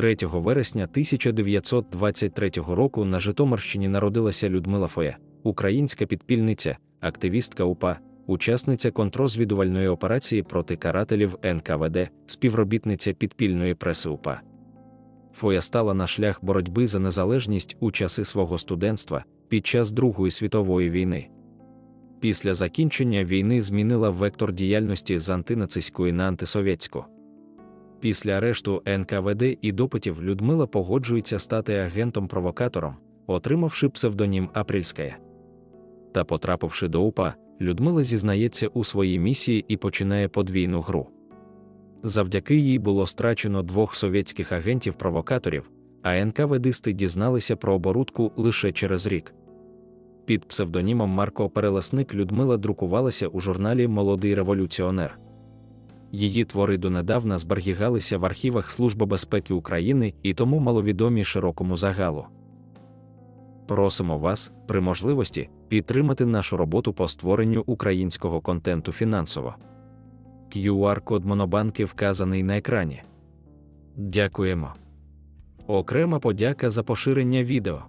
3 вересня 1923 року на Житомирщині народилася Людмила Фоя, українська підпільниця, активістка УПА, учасниця контрозвідувальної операції проти карателів НКВД, співробітниця підпільної преси УПА. Фоя стала на шлях боротьби за незалежність у часи свого студентства під час Другої світової війни. Після закінчення війни змінила вектор діяльності з антинацистської на антисовєтську. Після арешту НКВД і допитів Людмила погоджується стати агентом-провокатором, отримавши псевдонім Апрільська. Та, потрапивши до УПА, Людмила зізнається у своїй місії і починає подвійну гру. Завдяки їй було страчено двох совєтських агентів-провокаторів, а НКВДисти дізналися про оборудку лише через рік. Під псевдонімом Марко Перелесник Людмила друкувалася у журналі Молодий революціонер. Її твори донедавна зберігалися в архівах Служби безпеки України і тому маловідомі широкому загалу. Просимо вас, при можливості, підтримати нашу роботу по створенню українського контенту фінансово. QR-код Монобанки вказаний на екрані. Дякуємо. Окрема подяка за поширення відео.